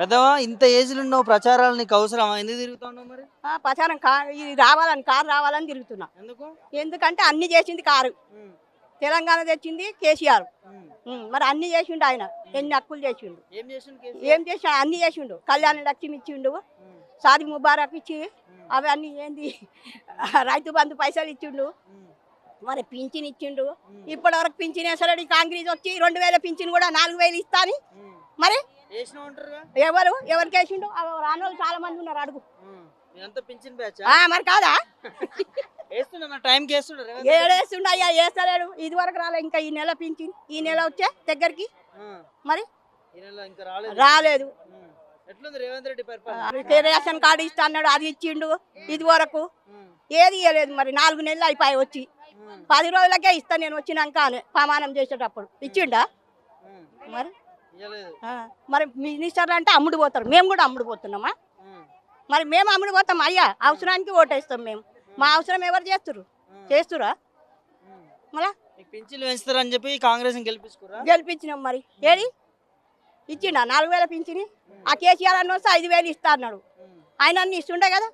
పెద్దవా? ఇంత ఏజ్లో ఉన్నావు ప్రచారాలు నీకు అవసరమా? ఎందుకు తిరుగుతున్నావు మరి? ఆ, ప్రచారం కా ఇది రావాలని కారు రావాలని తిరుగుతున్నా. ఎందుకు? ఎందుకంటే అన్ని చేసింది కారు. ఉమ్, తెలంగాణ తెచ్చింది కేసీఆర్. ఉమ్. ఉమ్, మరి అన్ని చేసిండు ఆయన. ఎన్ని హక్కులు చేసిండు. ఏం చేసిండు కేసీఆర్? ఏం చేసిండు అన్ని చేసిండు. కళ్యాణ లక్ష్మి ఇచ్చిండు. ఉమ్, సాది ముబారక్ ఇచ్చి ఉమ్, అవి అన్ని ఏంది? రైతు బంధు పైసలు ఇచ్చిండు. ఉమ్, మరి పింఛన్ ఇచ్చిండు. ఉమ్, ఇప్పటి వరకు పింఛన్ వేసలేడు ఈ కాంగ్రెస్ వచ్చి రెండు వేల పింఛన్ కూడా నాలుగు వేలు ఇస్తాని ఉమ్. మరి ఎవరు? ఎవరికి వేసిండు? రానోళ్ళు చాలా మంది ఉన్నారు అడుగు. మరి కాదా. ఏడేస్తుండ అయ్యా వేస్తలేడు ఇది వరకు రాలే ఇంకా ఈ నెల పింఛన్ ఈ నెల వచ్చే దగ్గరికి. మరి? రాలేదు. రేషన్ కార్డు ఇస్తా అన్నాడు అది ఇచ్చిండు ఇది వరకు. ఏది ఇవ్వలేదు మరి నాలుగు నెలలు అయిపోయి వచ్చి. పది రోజులకే ఇస్తా నేను వచ్చినాక ప్రమాణం చేసేటప్పుడు. ఇచ్చిండా. మరి? మరి మినిస్టర్లు అంటే అమ్ముడు పోతారు. మేము కూడా అమ్ముడు పోతున్నామా? మరి మేము అమ్ముడు పోతాం అయ్యా అవసరానికి ఓటేస్తాం మేము. మా అవసరం ఎవరు చేస్తురు చేస్తురా. మళ్ళా? పింఛన్లు పెంచుతారని చెప్పి కాంగ్రెస్ గెలిపించినాం మరి. ఏది? ఇచ్చిండా? నాలుగు వేల పింఛని? ఆ కేసీఆర్ అన్న వస్తే ఐదు వేలు ఇస్తా అన్నాడు. ఆయన అన్ని ఇస్తుండే కదా?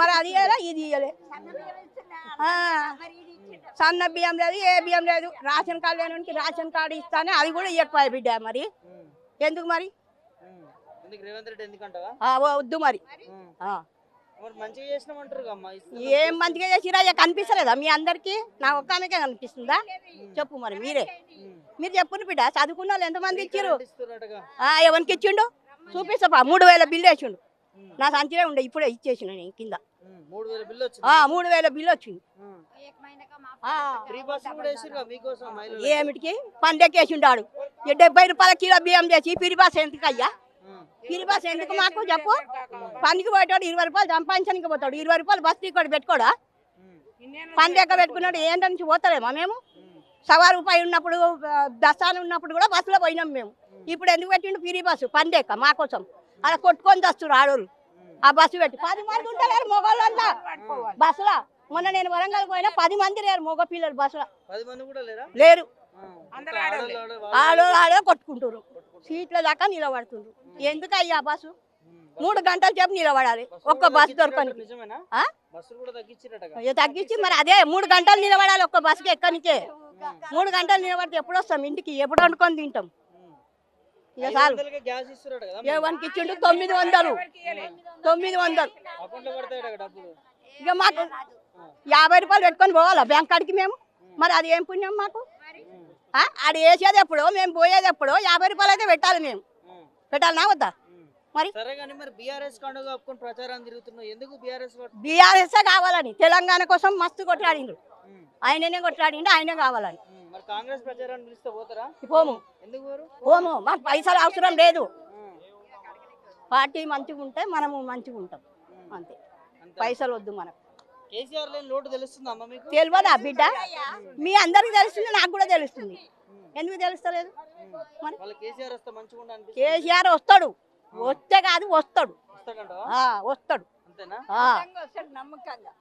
మరి అది ఇయ్యలే ఇది ఇయ్యలే. సన్న బియ్యం లేదు ఏ బియ్యం లేదు. రేషన్ కార్డు లేనికి రేషన్ కార్డు ఇస్తానే అది కూడా ఇవ్వకపోయా బిడ్డ మరి. ఎందుకు మరి? వద్దు మరి. ఏం మంచిగా చేసిరా? కనిపిస్తలేదా మీ అందరికి? నా ఒక్క ఆమెకే కనిపిస్తుందా? చెప్పు మరి మీరే. మీరు చెప్పుని బిడ్డ. చదువుకున్న వాళ్ళు ఎంతమంది ఇచ్చారు ఎవరికి ఇచ్చిండు? చూపిస్తా మూడు వేల బిల్లు వేసిండు. నా సంచిలో ఉండే ఇప్పుడే ఇచ్చేసిన నేను కింద. మూడు వేల బిల్లు వచ్చింది. ఏమిటికి? పండెక్కేసిండు ఆడు ఈ డెబ్బై రూపాయల కిలో బియ్యం చేసి పిరిబాస్ ఎందుకు అయ్యా పిరిబాస్ ఎందుకు మాకు చెప్పు? పనికి పోయేటోడు ఇరవై రూపాయలు సంపాదించడానికి పోతాడు. ఇరవై రూపాయలు బస్ టికెట్ పెట్టుకోడా? లెక్క పెట్టుకున్నాడు. ఏంటి నుంచి పోతలేమా మేము? సవా రూపాయి ఉన్నప్పుడు దస్తాను ఉన్నప్పుడు కూడా బస్సులో పోయినాం మేము. ఇప్పుడు ఎందుకు పెట్టిండు పిరి బస్సు? పండేక మా కోసం. అలా కొట్టుకొని వస్తారు ఆడోళ్ళు. ఆ బస్సు పెట్టి పది మంది ఉంటారు మొగోళ్ళంతా. బస్సులో? మొన్న నేను వరంగల్ పోయినా పది మంది లేరు మగ పిల్లలు బస్సులో. పది మంది కూడా లేరా? ఆడో ఆడో కొట్టుకుంటారు సీట్ల దాకా నిలబడుతుండ్రు. ఎందుకు అయ్యా బస్సు? మూడు గంటల సేపు నిలబడాలి. ఒక్క బస్సు దొరకని తగ్గించి మరి అదే మూడు గంటలు నిలబడాలి ఒక్క బస్సుకి ఎక్కనికే మూడు గంటలు నిలబడితే ఎప్పుడు వస్తాం? ఇంటికి ఎప్పుడు వండుకొని తింటాం. ఇక చాలు ఇచ్చిండు? తొమ్మిది వందలు. తొమ్మిది వందలు. ఇక మాకు యాభై రూపాయలు పెట్టుకొని పోవాలా? బ్యాంక్ కాడికి మేము? మరి అది ఏం పుణ్యం మాకు? ఆడ వేసేది ఎప్పుడో మేము పోయేది ఎప్పుడో యాభై రూపాయలు అయితే పెట్టాలి మేము. పెట్టాలనా వద్దా. మరి? బీఆర్ఎస్ కావాలని. తెలంగాణ కోసం మస్తు కొట్లాడిండు ఆయననే కొట్లాడిండు ఆయనే కావాలని. మరి కాంగ్రెస్ ప్రచారాన్ని పిలిస్తే పోతారా? పోము. ఎందుకు పోరు? పోము. మాకు పైసలు అవసరం లేదు. పార్టీ మంచిగా ఉంటే మనము మంచిగా ఉంటాం. అంతే. పైసలు వద్దు మనకు. కేసీఆర్ లేని లోటు తెలుస్తుందా అమ్మ మీకు? తెలియదా బిడ్డ? మీ అందరికి తెలుస్తుంది నాకు కూడా తెలుస్తుంది. ఎందుకు తెలుస్తలేదు? మరి? వాళ్ళ కేసీఆర్ వస్తే మంచిగా ఉండి అనిపిస్తుంది? కేసీఆర్ వస్తాడు. వస్తే కాదు వస్తాడు. వస్తాడు. అంతేనా? ఆ. నమ్మకంగా.